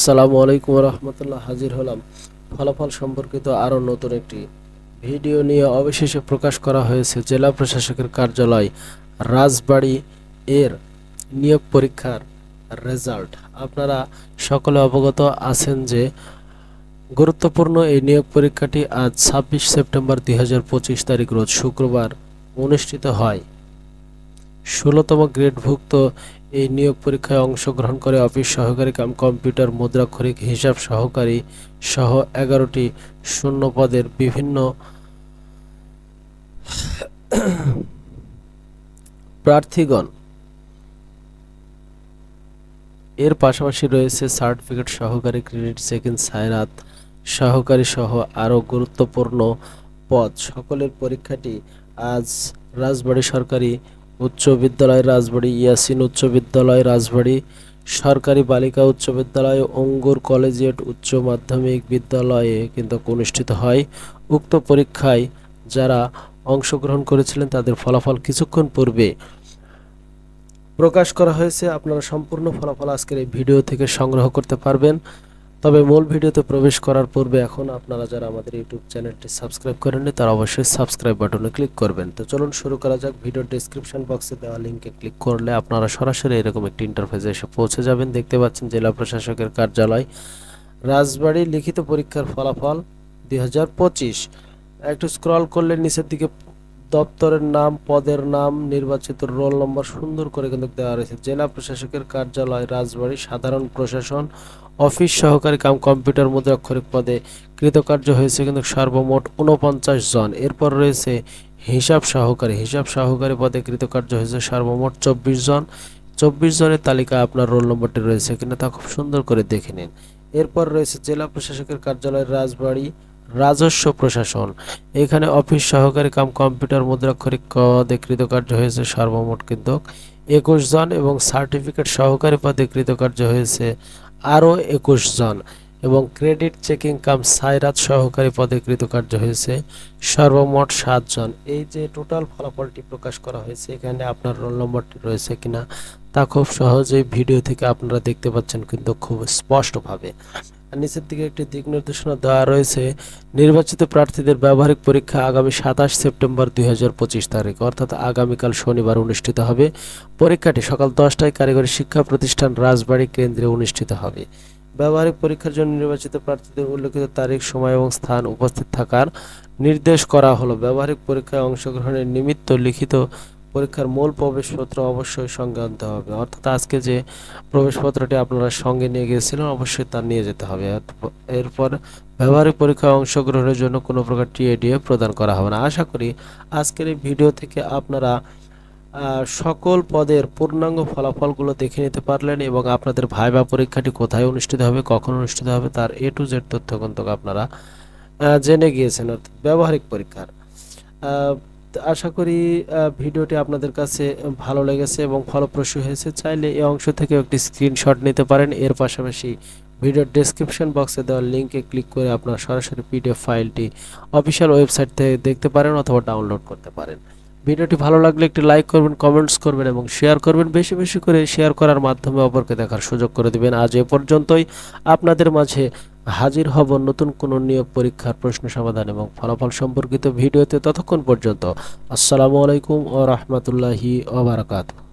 আসসালামু আলাইকুম রহমতুল্লাহ, হাজির হলাম। ফলাফল সম্পর্কিত আরও নতুন একটি ভিডিও নিয়ে অবশেষে প্রকাশ করা হয়েছে জেলা প্রশাসকের কার্যালয় রাজবাড়ী এর নিয়োগ পরীক্ষার রেজাল্ট। আপনারা সকলে অবগত আছেন যে গুরুত্বপূর্ণ এই নিয়োগ পরীক্ষাটি আজ ছাব্বিশ সেপ্টেম্বর দুই হাজার পঁচিশ তারিখ, রোজ শুক্রবার অনুষ্ঠিত হয়। ষোলোতম গ্রেডভুক্ত এই নিয়োগ পরীক্ষায় অংশগ্রহণ করে অফিস সহকারী কাম, কম্পিউটার মুদ্রাক্ষরিক হিসাব সহকারী সহ এগারোটি শূন্য পদের বিভিন্ন প্রার্থীগণ। এর পাশাপাশি রয়েছে সার্টিফিকেট সহকারী, ক্রেডিট সেকেন্ড সায়রাত সহকারী সহ আরও গুরুত্বপূর্ণ পদ। সকলের পরীক্ষাটি আজ রাজবাড়ী সরকারি উচ্চ বিদ্যালয় রাজবাড়ী, ইয়াসিন উচ্চ বিদ্যালয় রাজবাড়ী, সরকারি বালিকা উচ্চ বিদ্যালয়, অঙ্গুর কলেজিয়েট উচ্চ মাধ্যমিক বিদ্যালয়ে কিন্তু অনুষ্ঠিত হয়। উক্ত পরীক্ষায় যারা অংশগ্রহণ করেছিলেন তাদের ফলাফল কিছুক্ষণ পূর্বে প্রকাশ করা হয়েছে। আপনারা সম্পূর্ণ ফলাফল আজকের এই ভিডিও থেকে সংগ্রহ করতে পারবেন। তবে মূল ভিডিওতে প্রবেশ করার পূর্বে এখন আপনারা যারা আমাদের ইউটিউব চ্যানেলটি সাবস্ক্রাইব করেননি, তারা অবশ্যই সাবস্ক্রাইব বাটনে ক্লিক করবেন। তো চলুন শুরু করা যাক। ভিডিওর ডেসক্রিপশন বক্সে দেওয়া লিঙ্কে ক্লিক করলে আপনারা সরাসরি এরকম একটি ইন্টারফেসে এসে পৌঁছে যাবেন। দেখতে পাচ্ছেন জেলা প্রশাসকের কার্যালয় রাজবাড়ী লিখিত পরীক্ষার ফলাফল দুই হাজার পঁচিশ। একটু স্ক্রল করলে নিচের দিকে দপ্তরের নাম, পদের নাম, নির্বাচিত রোল নম্বর সুন্দর করে কিন্তু দেওয়া রয়েছে। জেলা প্রশাসকের কার্যালয়, রাজবাড়ী, সাধারণ প্রশাসন, অফিস সহকারী কাম কম্পিউটার মুদ্রাক্ষরিক পদে কৃতকার্য হয়েছে কিন্তু সর্বমোট উনপঞ্চাশ জন। এরপর রয়েছে হিসাব সহকারী। হিসাব সহকারী পদে কৃতকার্য হয়েছে সর্বমোট চব্বিশ জন। চব্বিশ জনের তালিকা আপনার রোল নম্বরটি রয়েছে কিনা তা খুব সুন্দর করে দেখে নিন। এরপর রয়েছে জেলা প্রশাসকের কার্যালয়, রাজবাড়ী রাজস্ব প্রশাসন। এখানে অফিস সহকারী কাম কম্পিউটার মুদ্রাক্ষরিক পদে কৃতকার্য হয়েছে সর্বমোট কিন্তু একুশ জন এবং সার্টিফিকেট সহকারী পদে কৃতকার্য হয়েছে আরও একুশ জন এবং ক্রেডিট চেকিং কাম সাইরাত সহকারী পদে কৃতকার্য হয়েছে সর্বমোট সাতজন এই যে টোটাল ফলাফলটি প্রকাশ করা হয়েছে, এখানে আপনার রোল নম্বরটি রয়েছে কিনা তা খুব সহজেই ভিডিও থেকে আপনারা দেখতে পাচ্ছেন কিন্তু খুব স্পষ্টভাবে। নিচের দিকে একটি দিক নির্দেশনা দেওয়া রয়েছে, নির্বাচিত প্রার্থীদের ব্যবহারিক পরীক্ষা আগামী সাতাশ সেপ্টেম্বর দুই তারিখ, অর্থাৎ আগামীকাল শনিবার অনুষ্ঠিত হবে। পরীক্ষাটি সকাল দশটায় কারিগরি শিক্ষা প্রতিষ্ঠান রাজবাড়ী কেন্দ্রে অনুষ্ঠিত হবে। ব্যবহারিক পরীক্ষার জন্য নির্বাচিত প্রার্থীদের উল্লেখিত তারিখ, সময় এবং স্থান উপস্থিত থাকার নির্দেশ করা হলো। ব্যবহারিক পরীক্ষায় অংশগ্রহণের নিমিত্ত লিখিত পরীক্ষার মূল প্রবেশপত্র অবশ্যই সঙ্গে আনতে হবে। অর্থাৎ আজকে যে প্রবেশপত্রটি আপনারা সঙ্গে নিয়ে গিয়েছিলেন, অবশ্যই তা নিয়ে যেতে হবে। এরপর ব্যবহারিক পরীক্ষায় অংশগ্রহণের জন্য কোনো প্রকার টিএডিএ প্রদান করা হবে না। আশা করি আজকের এই ভিডিও থেকে আপনারা সকল পদের পূর্ণাঙ্গ ফলাফলগুলো দেখে নিতে পারলেন এবং আপনাদের ভাইবা পরীক্ষাটি কোথায় অনুষ্ঠিত হবে, কখন অনুষ্ঠিত হবে, তার এ টু জেড তথ্য কিন্তু আপনারা জেনে গিয়েছেন। অর্থাৎ ব্যবহারিক পরীক্ষার আশা করি ভিডিওটি আপনাদের কাছে ভালো লেগেছে এবং ফলপ্রসূ হয়েছে। চাইলে এই অংশ থেকে একটি স্ক্রিনশট নিতে পারেন। এর পাশাপাশি ভিডিওর ডেসক্রিপশন বক্সে দেওয়া লিঙ্কে ক্লিক করে আপনার সরাসরি পিডিএফ ফাইলটি অফিসিয়াল ওয়েবসাইট থেকে দেখতে পারেন অথবা ডাউনলোড করতে পারেন। ভিডিওটি ভালো লাগলে একটি লাইক করবেন কমেন্টস করবেন এবং শেয়ার করবেন। বেশি বেশি করে শেয়ার করার মাধ্যমে অপরকে দেখার সুযোগ করে দিবেন। আজ এ পর্যন্তই। আপনাদের মাঝে হাজির হব নতুন কোনো নিয়োগ পরীক্ষার প্রশ্ন সমাধান এবং ফলাফল সম্পর্কিত ভিডিওতে ততক্ষণ পর্যন্ত। আসসালামু আলাইকুম ও রহমতুল্লাহি ওবরাকাতুহ